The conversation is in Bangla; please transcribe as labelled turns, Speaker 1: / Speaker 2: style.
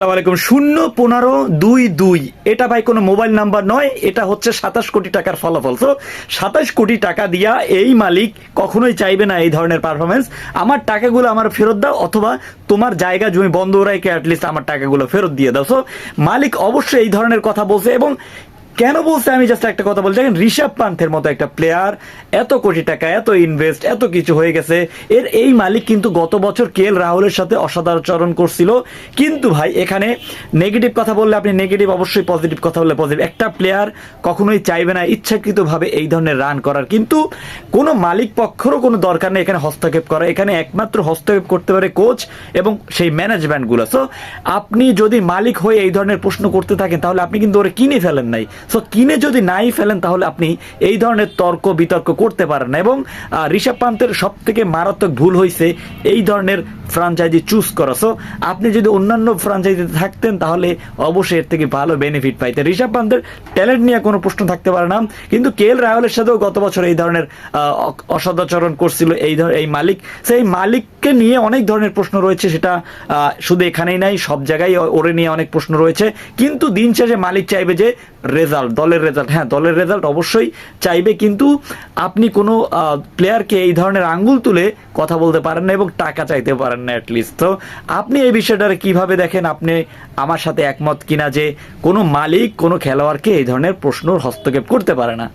Speaker 1: আলাইকুম। শূন্য, পনেরো, দুই দুই। এটা ভাই কোনো মোবাইল নাম্বার নয়, এটা হচ্ছে সাতাশ কোটি টাকার ফলাফল। তো সাতাশ কোটি টাকা দিয়া এই মালিক কখনোই চাইবে না এই ধরনের পারফরমেন্স আমার টাকাগুলো আমার ফেরত দাও, অথবা তোমার জায়গা জমি বন্ধ রাখে অ্যাটলিস্ট আমার টাকাগুলো ফেরত দিয়ে দাও। সো মালিক অবশ্যই এই ধরনের কথা বলছে এবং কেন বলছে? আমি জাস্ট একটা কথা বলছি দেখেন, ঋষভ পান্থের মতো একটা প্লেয়ার এত কোটি টাকা, এত ইনভেস্ট এত কিছু হয়ে গেছে। এর এই মালিক কিন্তু গত বছর কে রাহুলের সাথে অসাধারণ করছিল। কিন্তু ভাই, এখানে নেগেটিভ কথা বললে আপনি নেগেটিভ অবশ্যই পজিটিভ কথা বললে পজিটিভ একটা প্লেয়ার কখনোই চাইবে না ইচ্ছাকৃতভাবে এই ধরনের রান করার। কিন্তু কোনো মালিক পক্ষেরও কোনো দরকার নেই এখানে হস্তক্ষেপ করা। এখানে একমাত্র হস্তক্ষেপ করতে পারে কোচ এবং সেই ম্যানেজমেন্টগুলো সো আপনি যদি মালিক হয়ে এই ধরনের প্রশ্ন করতে থাকেন, তাহলে আপনি কিন্তু ওরা কিনে ফেলেন নাই। সো কিনে যদি নাই ফেলেন, তাহলে আপনি এই ধরনের তর্ক, বিতর্ক করতে পারেন এবং ঋষভ পান্তের সব থেকে মারাত্মক ভুল হয়েছে এই ধরনের ফ্রাঞ্চাইজি চুজ করা। সো আপনি যদি অন্যান্য ফ্রাঞ্চাইজিতে থাকতেন, তাহলে অবশ্যই এর থেকে ভালো বেনিফিট পাইতেন। ঋষভ পান্তের ট্যালেন্ট নিয়ে কোনো প্রশ্ন থাকতে পারে না। কিন্তু কে এল রাহুলের সাথেও গত বছর এই ধরনের অসদাচরণ করছিল এই ধর, এই মালিক। সেই মালিককে নিয়ে অনেক ধরনের প্রশ্ন রয়েছে, সেটা শুধু এখানেই নাই, সব জায়গায় ওরে নিয়ে অনেক প্রশ্ন রয়েছে। কিন্তু দিন শেষে মালিক চাইবে যে রেজাল্ট দলের রেজাল্ট হ্যাঁ দলের রেজাল্ট অবশ্যই চাইবে, কিন্তু আপনি কোনো প্লেয়ারকে এই ধরনের আঙ্গুল তুলে কথা বলতে পারেন না এবং টাকা চাইতে পারেন না অ্যাটলিস্ট তো আপনি এই বিষয়টার কীভাবে দেখেন আপনি আমার সাথে একমত কিনা যে কোনো মালিক, কোনো খেলোয়াড়কে এই ধরনের প্রশ্ন হস্তক্ষেপ করতে পারে না?